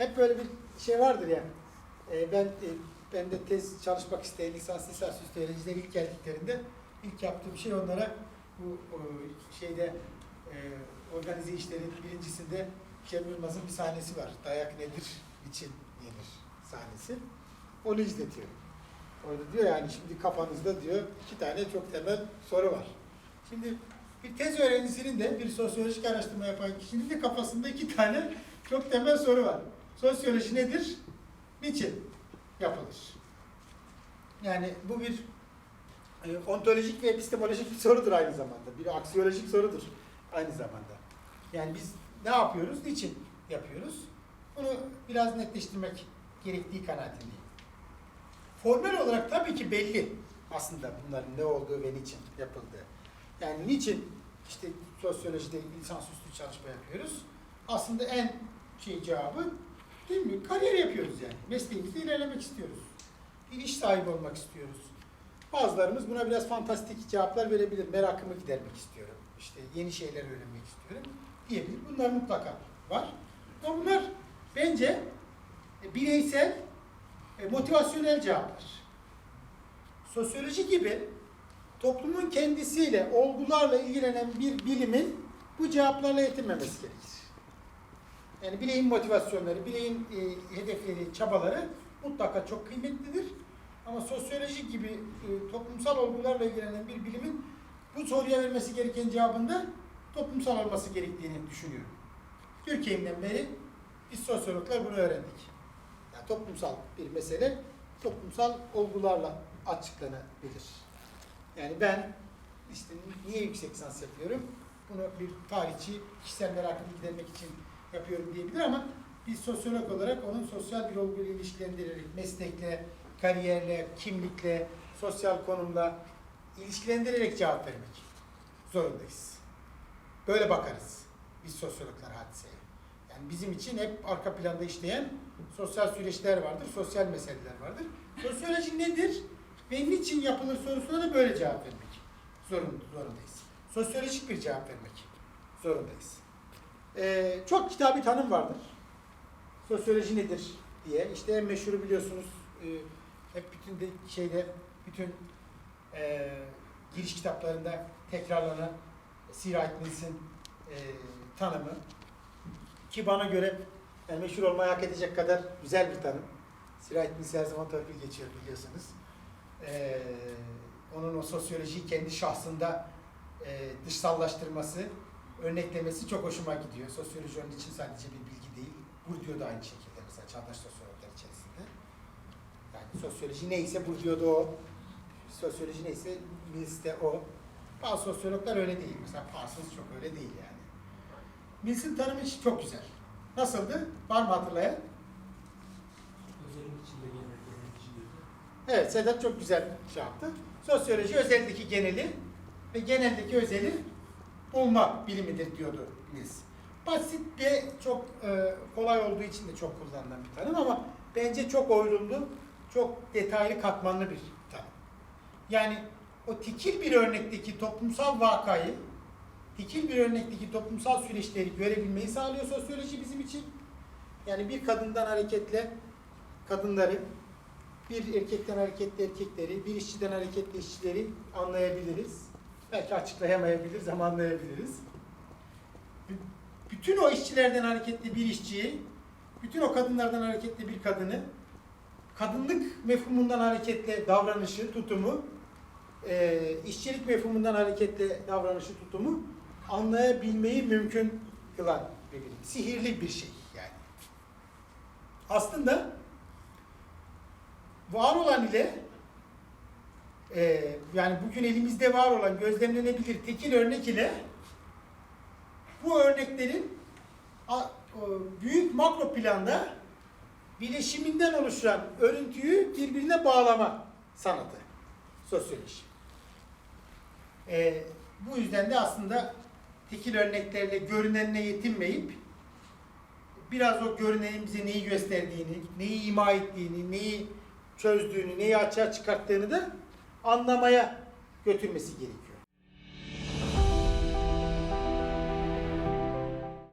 hep böyle bir şey vardır ya. E, ben e, ben de tez çalışmak isteyen lisans lisansüstü öğrenciler ilk geldiklerinde ilk yaptığım şey onlara bu o, şeyde e, organize işlerin birincisinde Cem Yılmaz'ın bir sahnesi var. Dayak nedir, niçin yenir sahnesi. Onu izletiyorum. Orada diyor yani şimdi kafanızda diyor iki tane çok temel soru var. Şimdi bir tez öğrencisinin de bir sosyolojik araştırma yapan kişinin de kafasında iki tane çok temel soru var. Sosyoloji nedir? Niçin yapılır? Yani bu bir e, ontolojik ve epistemolojik bir sorudur aynı zamanda. Bir aksiyolojik sorudur aynı zamanda. Yani biz ne yapıyoruz, niçin yapıyoruz? Bunu biraz netleştirmek gerektiği kanaatindeyim. Formel olarak tabii ki belli aslında bunların ne olduğu ve niçin yapıldığı. Yani niçin işte sosyolojide lisansüstü çalışma yapıyoruz? Aslında en şey cevabı değil mi? Kariyer yapıyoruz yani. Mesleğimizde ilerlemek istiyoruz. Bir iş sahibi olmak istiyoruz. Bazılarımız buna biraz fantastik cevaplar verebilir. Merakımı gidermek istiyorum. İşte yeni şeyler öğrenmek istiyorum diyebilir. Bunlar mutlaka var. Ama bunlar bence e, bireysel, e, motivasyonel cevaplar. Sosyoloji gibi toplumun kendisiyle, olgularla ilgilenen bir bilimin bu cevaplarla yetinmemesi gerekir. Yani bireyin motivasyonları, bireyin e, hedefleri, çabaları mutlaka çok kıymetlidir. Ama sosyoloji gibi e, toplumsal olgularla ilgilenen bir bilimin bu soruya vermesi gereken cevabında toplumsal olması gerektiğini düşünüyorum. Türkiye'mden beri biz sosyologlar bunu öğrendik. Yani toplumsal bir mesele toplumsal olgularla açıklanabilir. Yani ben işte niye yüksek lisans yapıyorum? Bunu bir tarihçi kişisel merakımı gidermek için yapıyorum diyebilir ama biz sosyolog olarak onun sosyal bir olguyla ilişkilendirerek meslekle, kariyerle, kimlikle, sosyal konumla ilişkilendirerek cevap vermek zorundayız. Böyle bakarız biz sosyologlar hadiseye. Yani bizim için hep arka planda işleyen sosyal süreçler vardır, sosyal meseleler vardır. Sosyoloji nedir ve niçin yapılır sorusuna da böyle cevap vermek zorund- zorundayız. Sosyolojik bir cevap vermek zorundayız. Ee, çok kitap bir tanım vardır. Sosyoloji nedir diye. İşte en meşhuru biliyorsunuz e, hep bütün de şeyde bütün e, giriş kitaplarında tekrarlanan Sir Mills'in e, tanımı ki bana göre yani meşhur olmayı hak edecek kadar güzel bir tanım. Sir Mills her zaman torpil geçiyor biliyorsunuz. E, onun o sosyolojiyi kendi şahsında e, dışsallaştırması, örneklemesi çok hoşuma gidiyor. Sosyoloji onun için sadece bir bilgi değil. Bourdieu da aynı şekilde mesela çağdaş sosyologlar içerisinde. Yani sosyoloji neyse Bourdieu da o. Sosyoloji neyse Mills de o. Bazı sosyologlar öyle değil. Mesela Parsons çok öyle değil yani. Mills'in tanımı çok güzel. Nasıldı? Var mı hatırlayan? Özelin içinde genel genel içinde. Evet, Sedat çok güzel şey yaptı. Sosyoloji özeldeki geneli ve geneldeki özeli bulma bilimidir diyordu Mills. Basit ve çok e, kolay olduğu için de çok kullanılan bir tanım ama bence çok oyrumlu, çok detaylı, katmanlı bir tanım. Yani o tekil bir örnekteki toplumsal vakayı, tekil bir örnekteki toplumsal süreçleri görebilmeyi sağlıyor sosyoloji bizim için. Yani bir kadından hareketle kadınları, bir erkekten hareketli erkekleri, bir işçiden hareketli işçileri anlayabiliriz. Belki açıklayamayabiliriz ama anlayabiliriz. B- Bütün o işçilerden hareketli bir işçiyi, bütün o kadınlardan hareketli bir kadını, kadınlık mefhumundan hareketle davranışı, tutumu, e, işçilik mefhumundan hareketle davranışı, tutumu anlayabilmeyi mümkün kılan bir bilim. Sihirli bir şey yani. Aslında var olan ile e, yani bugün elimizde var olan gözlemlenebilir tekil örnek ile bu örneklerin a- büyük makro planda bileşiminden oluşan örüntüyü birbirine bağlama sanatı sosyoloji. E, bu yüzden de aslında tekil örneklerle görünenle yetinmeyip biraz o görünenin bize neyi gösterdiğini, neyi ima ettiğini, neyi çözdüğünü, neyi açığa çıkarttığını da anlamaya götürmesi gerekiyor.